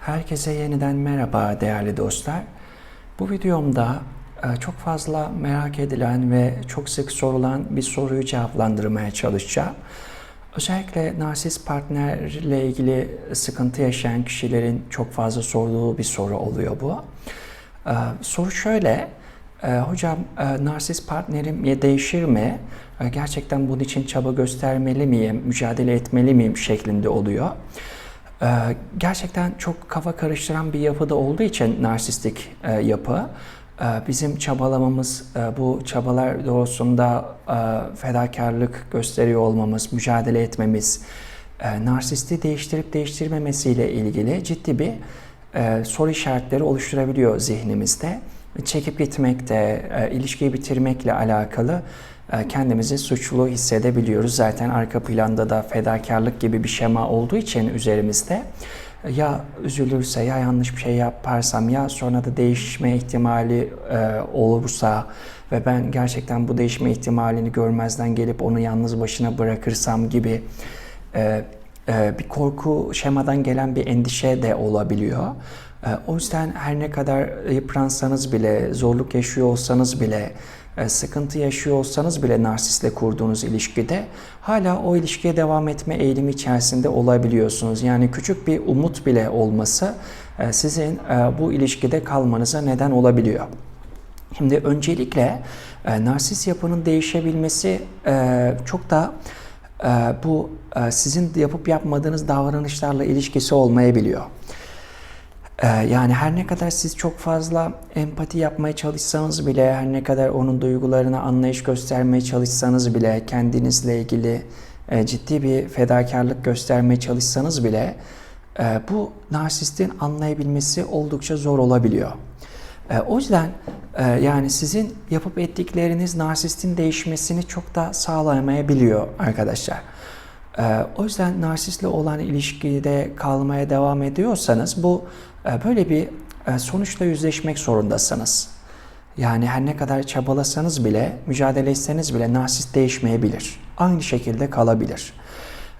Herkese yeniden merhaba değerli dostlar. Bu videomda e, çok fazla merak edilen ve çok sık sorulan bir soruyu cevaplandırmaya çalışacağım. Özellikle narsist partnerle ilgili sıkıntı yaşayan kişilerin çok fazla sorduğu bir soru oluyor bu. E, Soru şöyle, e, hocam narsist partnerim ya değişir mi? Gerçekten bunun için çaba göstermeli miyim, mücadele etmeli miyim şeklinde oluyor. Ee, gerçekten çok kafa karıştıran bir yapıda olduğu için narsistik e, yapı e, bizim çabalamamız, e, bu çabalar doğrusunda e, fedakarlık gösteriyor olmamız, mücadele etmemiz, e, narsisti değiştirip değiştirmemesiyle ilgili ciddi bir e, soru işaretleri oluşturabiliyor zihnimizde. Çekip gitmekte, e, ilişkiyi bitirmekle alakalı e, kendimizi suçlu hissedebiliyoruz. Zaten arka planda da fedakarlık gibi bir şema olduğu için üzerimizde e, ya üzülürse ya yanlış bir şey yaparsam ya sonra da değişme ihtimali e, olursa ve ben gerçekten bu değişme ihtimalini görmezden gelip onu yalnız başına bırakırsam gibi e, e, bir korku şemadan gelen bir endişe de olabiliyor. E, o yüzden her ne kadar yıpransanız bile, zorluk yaşıyor olsanız bile, e, sıkıntı yaşıyor olsanız bile narsistle kurduğunuz ilişkide hala o ilişkiye devam etme eğilimi içerisinde olabiliyorsunuz. Yani küçük bir umut bile olması e, sizin e, bu ilişkide kalmanıza neden olabiliyor. Şimdi öncelikle e, narsist yapının değişebilmesi e, çok da e, bu e, sizin yapıp yapmadığınız davranışlarla ilişkisi olmayabiliyor. Ee, Yani her ne kadar siz çok fazla empati yapmaya çalışsanız bile, her ne kadar onun duygularına anlayış göstermeye çalışsanız bile, kendinizle ilgili e, ciddi bir fedakarlık göstermeye çalışsanız bile e, bu narsistin anlayabilmesi oldukça zor olabiliyor. E, O yüzden yani sizin yapıp ettikleriniz narsistin değişmesini çok da sağlayamayabiliyor arkadaşlar. O yüzden narsistle olan ilişkide kalmaya devam ediyorsanız bu böyle bir e, sonuçla yüzleşmek zorundasınız. Yani her ne kadar çabalasanız bile, mücadele etseniz bile narsist değişmeyebilir. Aynı şekilde kalabilir.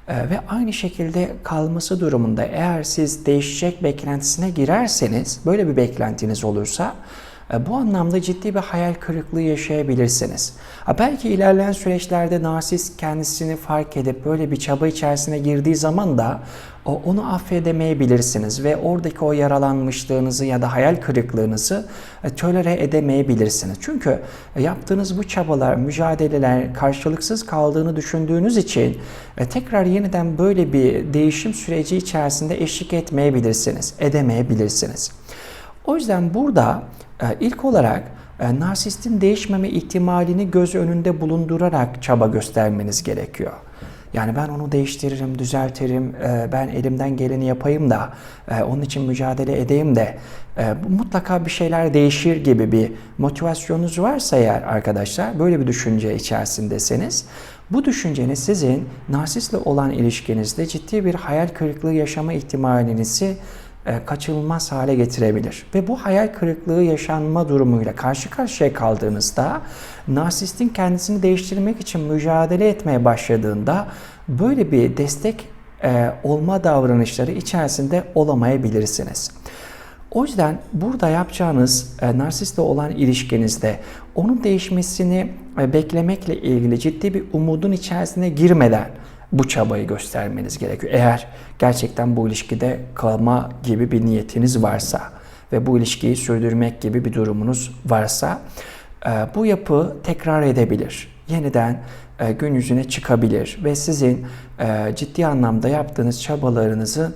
Ee, Ve aynı şekilde kalması durumunda eğer siz değişecek beklentisine girerseniz, böyle bir beklentiniz olursa bu anlamda ciddi bir hayal kırıklığı yaşayabilirsiniz. Belki ilerleyen süreçlerde narsist kendisini fark edip böyle bir çaba içerisine girdiği zaman da onu affedemeyebilirsiniz ve oradaki o yaralanmışlığınızı ya da hayal kırıklığınızı e, tolere edemeyebilirsiniz. Çünkü e, yaptığınız bu çabalar, mücadeleler karşılıksız kaldığını düşündüğünüz için e, tekrar yeniden böyle bir değişim süreci içerisinde eşlik etmeyebilirsiniz, edemeyebilirsiniz. O yüzden burada e, ilk olarak e, narsistin değişmeme ihtimalini göz önünde bulundurarak çaba göstermeniz gerekiyor. Yani ben onu değiştiririm, düzeltirim, e, ben elimden geleni yapayım da onun için mücadele edeyim de mutlaka bir şeyler değişir gibi bir motivasyonunuz varsa eğer arkadaşlar böyle bir düşünce içerisindeseniz bu düşünceniz sizin narsistle olan ilişkinizde ciddi bir hayal kırıklığı yaşama ihtimalinizi kaçınılmaz hale getirebilir. Ve bu hayal kırıklığı yaşanma durumuyla karşı karşıya kaldığınızda narsistin kendisini değiştirmek için mücadele etmeye başladığında böyle bir destek e, olma davranışları içerisinde olamayabilirsiniz. O yüzden burada yapacağınız e, narsistle olan ilişkinizde onun değişmesini e, beklemekle ilgili ciddi bir umudun içerisine girmeden bu çabayı göstermeniz gerekiyor. Eğer gerçekten bu ilişkide kalma gibi bir niyetiniz varsa ve bu ilişkiyi sürdürmek gibi bir durumunuz varsa e, bu yapı tekrar edebilir. Yeniden e, gün yüzüne çıkabilir ve sizin e, ciddi anlamda yaptığınız çabalarınızın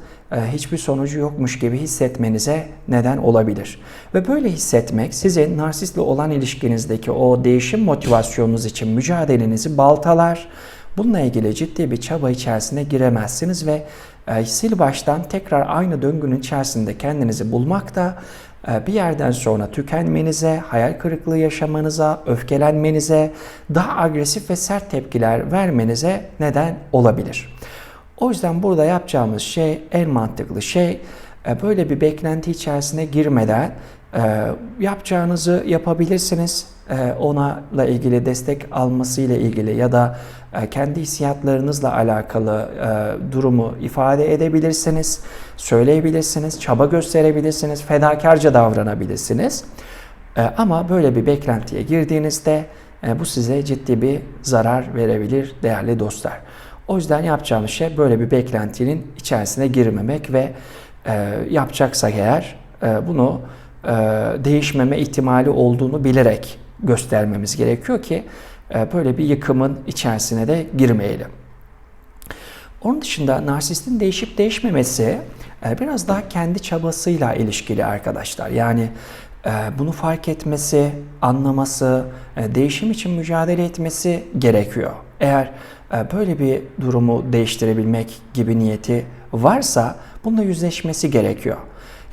hiçbir sonucu yokmuş gibi hissetmenize neden olabilir. Ve böyle hissetmek sizin narsistle olan ilişkinizdeki o değişim motivasyonunuz için mücadelenizi baltalar. Bununla ilgili ciddi bir çaba içerisine giremezsiniz ve e, sil baştan tekrar aynı döngünün içerisinde kendinizi bulmak da e, bir yerden sonra tükenmenize, hayal kırıklığı yaşamanıza, öfkelenmenize, daha agresif ve sert tepkiler vermenize neden olabilir. O yüzden burada yapacağımız şey, en mantıklı şey e, böyle bir beklenti içerisine girmeden e, yapacağınızı yapabilirsiniz. E, onunla ilgili destek alması ile ilgili ya da e, kendi hissiyatlarınızla alakalı e, durumu ifade edebilirsiniz, söyleyebilirsiniz, çaba gösterebilirsiniz, fedakarca davranabilirsiniz. Ama böyle bir beklentiye girdiğinizde bu size ciddi bir zarar verebilir değerli dostlar. O yüzden yapacağımız şey böyle bir beklentinin içerisine girmemek ve yapacaksak eğer bunu değişmeme ihtimali olduğunu bilerek göstermemiz gerekiyor ki e, böyle bir yıkımın içerisine de girmeyelim. Onun dışında narsistin değişip değişmemesi e, biraz daha kendi çabasıyla ilişkili arkadaşlar. Yani e, bunu fark etmesi, anlaması, değişim için mücadele etmesi gerekiyor. Eğer böyle bir durumu değiştirebilmek gibi niyeti varsa bununla yüzleşmesi gerekiyor.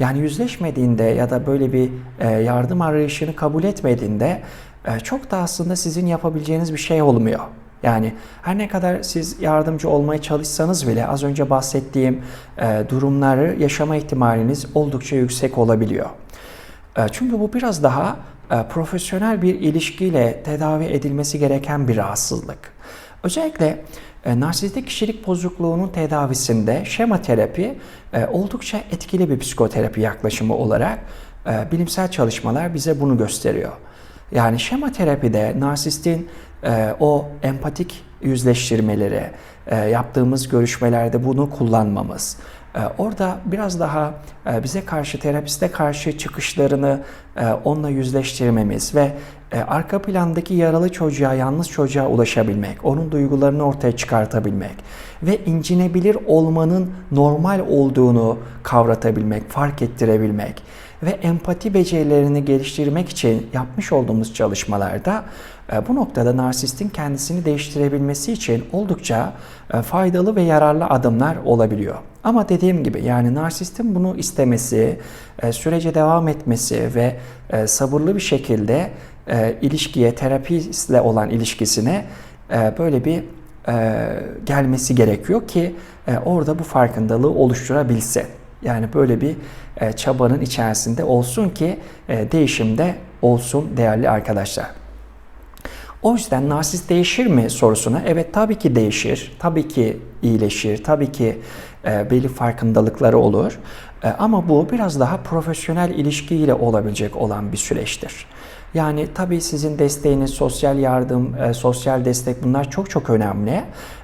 Yani yüzleşmediğinde ya da böyle bir yardım arayışını kabul etmediğinde çok da aslında sizin yapabileceğiniz bir şey olmuyor. Yani her ne kadar siz yardımcı olmaya çalışsanız bile az önce bahsettiğim e, durumları yaşama ihtimaliniz oldukça yüksek olabiliyor. E, çünkü bu biraz daha e, profesyonel bir ilişkiyle tedavi edilmesi gereken bir rahatsızlık. Özellikle e, narsistik kişilik bozukluğunun tedavisinde şema terapi e, oldukça etkili bir psikoterapi yaklaşımı olarak e, bilimsel çalışmalar bize bunu gösteriyor. Yani şema terapide narsistin e, o empatik yüzleştirmeleri, yaptığımız görüşmelerde bunu kullanmamız, orada biraz daha e, bize karşı, terapiste karşı çıkışlarını e, onunla yüzleştirmemiz ve e, arka plandaki yaralı çocuğa, yalnız çocuğa ulaşabilmek, onun duygularını ortaya çıkartabilmek ve incinebilir olmanın normal olduğunu kavratabilmek, fark ettirebilmek ve empati becerilerini geliştirmek için yapmış olduğumuz çalışmalarda bu noktada narsistin kendisini değiştirebilmesi için oldukça faydalı ve yararlı adımlar olabiliyor. Ama dediğim gibi yani narsistin bunu istemesi, e, sürece devam etmesi ve sabırlı bir şekilde ilişkiye, terapistle olan ilişkisine böyle bir gelmesi gerekiyor ki orada bu farkındalığı oluşturabilse. Yani böyle bir çabanın içerisinde olsun ki değişimde olsun değerli arkadaşlar. O yüzden narsist değişir mi sorusuna evet tabii ki değişir, tabii ki iyileşir, tabii ki e, belli farkındalıkları olur. E, ama bu biraz daha profesyonel ilişkiyle olabilecek olan bir süreçtir. Yani tabii sizin desteğiniz, sosyal yardım, e, sosyal destek bunlar çok çok önemli.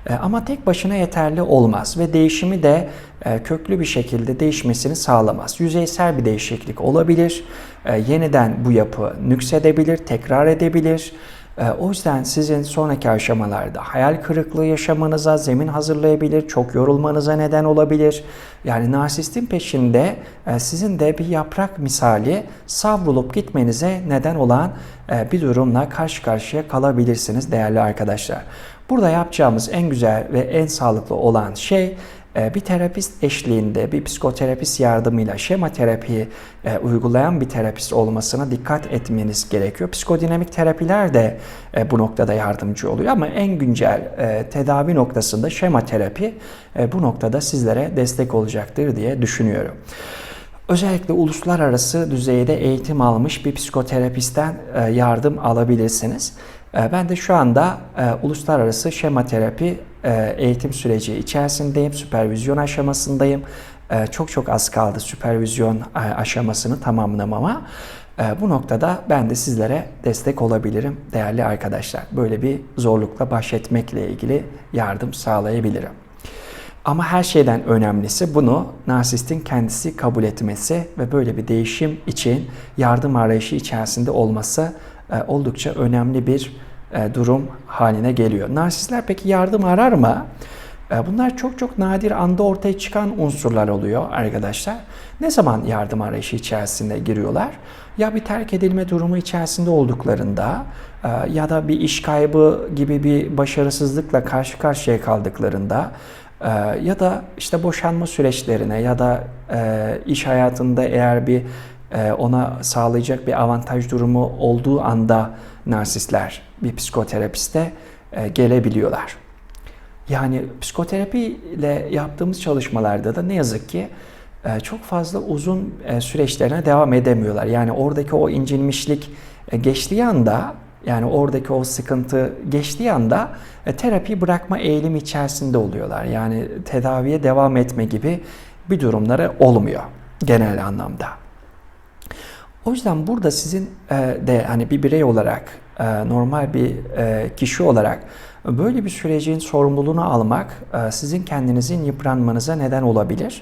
E, ama tek başına yeterli olmaz ve değişimi de e, köklü bir şekilde değişmesini sağlamaz. Yüzeysel bir değişiklik olabilir. E, yeniden bu yapı nüksedebilir, tekrar edebilir. Ee, o yüzden sizin sonraki aşamalarda hayal kırıklığı yaşamanıza zemin hazırlayabilir, çok yorulmanıza neden olabilir. Yani narsistin peşinde e, sizin de bir yaprak misali savrulup gitmenize neden olan e, bir durumla karşı karşıya kalabilirsiniz değerli arkadaşlar. Burada yapacağımız en güzel ve en sağlıklı olan şey bir terapist eşliğinde, bir psikoterapist yardımıyla şema terapiyi e, uygulayan bir terapist olmasına dikkat etmeniz gerekiyor. Psikodinamik terapiler de e, bu noktada yardımcı oluyor ama en güncel e, tedavi noktasında şema terapi bu noktada sizlere destek olacaktır diye düşünüyorum. Özellikle uluslararası düzeyde eğitim almış bir psikoterapistten yardım alabilirsiniz. Ben de şu anda uluslararası şema terapi eğitim süreci içerisindeyim, süpervizyon aşamasındayım. E, çok çok az kaldı süpervizyon e, aşamasını tamamlamama. Bu noktada ben de sizlere destek olabilirim değerli arkadaşlar. Böyle bir zorlukla baş etmekle ilgili yardım sağlayabilirim. Ama her şeyden önemlisi bunu narsistin kendisi kabul etmesi ve böyle bir değişim için yardım arayışı içerisinde olması oldukça önemli bir e, durum haline geliyor. Narsistler peki yardım arar mı? E, bunlar çok çok nadir anda ortaya çıkan unsurlar oluyor arkadaşlar. Ne zaman yardım arayışı içerisinde giriyorlar? Ya bir terk edilme durumu içerisinde olduklarında e, ya da bir iş kaybı gibi bir başarısızlıkla karşı karşıya kaldıklarında ya da işte boşanma süreçlerine ya da iş hayatında eğer bir ona sağlayacak bir avantaj durumu olduğu anda narsistler bir psikoterapiste e, gelebiliyorlar. Yani psikoterapi ile yaptığımız çalışmalarda da ne yazık ki e, çok fazla uzun e, süreçlerine devam edemiyorlar. Yani oradaki o incinmişlik geçtiği anda yani oradaki o sıkıntı geçtiği anda terapi bırakma eğilimi içerisinde oluyorlar. Yani tedaviye devam etme gibi bir durumları olmuyor genel anlamda. O yüzden burada sizin e, de hani bir birey olarak e, normal bir e, kişi olarak böyle bir sürecin sorumluluğunu almak sizin kendinizin yıpranmanıza neden olabilir.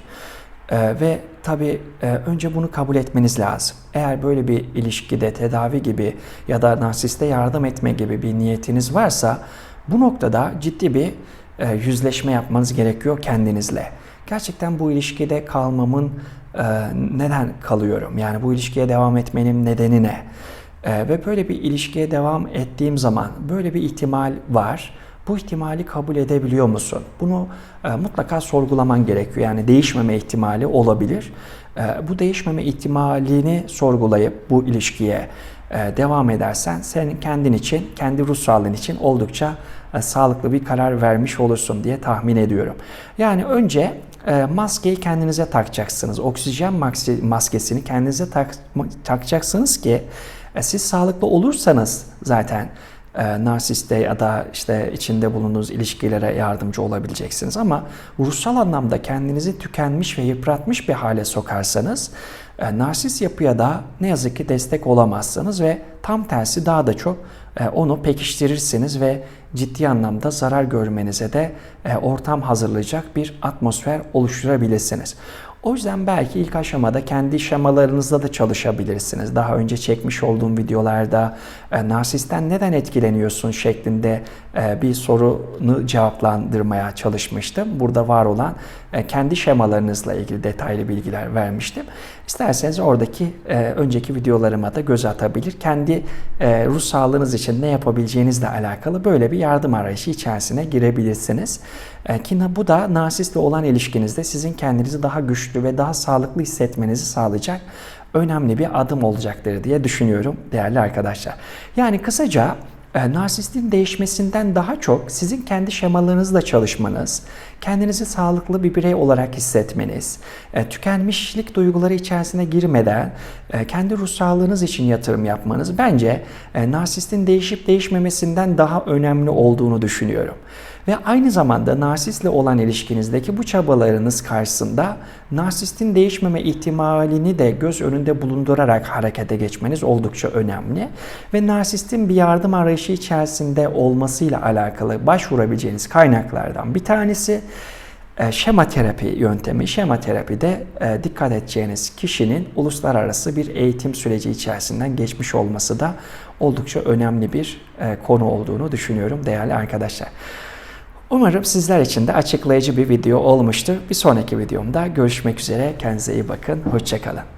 Ve tabii e, önce bunu kabul etmeniz lazım. Eğer böyle bir ilişkide tedavi gibi ya da narsiste yardım etme gibi bir niyetiniz varsa bu noktada ciddi bir yüzleşme yapmanız gerekiyor kendinizle. Gerçekten bu ilişkide kalmamın neden kalıyorum? Yani bu ilişkiye devam etmenin nedeni ne? E, ve böyle bir ilişkiye devam ettiğim zaman böyle bir ihtimal var. Bu ihtimali kabul edebiliyor musun? Bunu e, mutlaka sorgulaman gerekiyor. Yani değişmeme ihtimali olabilir. E, bu değişmeme ihtimalini sorgulayıp bu ilişkiye e, devam edersen senin kendin için, kendi ruh için oldukça e, sağlıklı bir karar vermiş olursun diye tahmin ediyorum. Yani önce e, maskeyi kendinize takacaksınız. Oksijen maske- maskesini kendinize tak- takacaksınız ki e, siz sağlıklı olursanız zaten e, narsiste ya da işte içinde bulunduğunuz ilişkilere yardımcı olabileceksiniz. Ama ruhsal anlamda kendinizi tükenmiş ve yıpratmış bir hale sokarsanız e, narsist yapıya da ne yazık ki destek olamazsınız ve tam tersi daha da çok onu pekiştirirsiniz ve ciddi anlamda zarar görmenize de e, ortam hazırlayacak bir atmosfer oluşturabilirsiniz. O yüzden belki ilk aşamada kendi şemalarınızda da çalışabilirsiniz. Daha önce çekmiş olduğum videolarda e, narsisten neden etkileniyorsun şeklinde e, bir sorunu cevaplandırmaya çalışmıştım. Burada var olan e, kendi şemalarınızla ilgili detaylı bilgiler vermiştim. İsterseniz oradaki e, önceki videolarıma da göz atabilir. Kendi e, ruh sağlığınız için ne yapabileceğinizle alakalı böyle bir yardım arayışı içerisine girebilirsiniz. Ki bu da narsistle olan ilişkinizde sizin kendinizi daha güçlü ve daha sağlıklı hissetmenizi sağlayacak önemli bir adım olacaktır diye düşünüyorum değerli arkadaşlar. Yani kısaca e, narsistin değişmesinden daha çok sizin kendi şemalarınızla çalışmanız, kendinizi sağlıklı bir birey olarak hissetmeniz, e, tükenmişlik duyguları içerisine girmeden e, kendi ruh sağlığınız için yatırım yapmanız bence narsistin değişip değişmemesinden daha önemli olduğunu düşünüyorum. Ve aynı zamanda narsistle olan ilişkinizdeki bu çabalarınız karşısında narsistin değişmeme ihtimalini de göz önünde bulundurarak harekete geçmeniz oldukça önemli. Ve narsistin bir yardım arayışı içerisinde olmasıyla alakalı başvurabileceğiniz kaynaklardan bir tanesi e, şema terapi yöntemi. Şema terapide e, dikkat edeceğiniz kişinin uluslararası bir eğitim süreci içerisinden geçmiş olması da oldukça önemli bir e, konu olduğunu düşünüyorum değerli arkadaşlar. Umarım sizler için de açıklayıcı bir video olmuştur. Bir sonraki videomda görüşmek üzere. Kendinize iyi bakın. Hoşçakalın.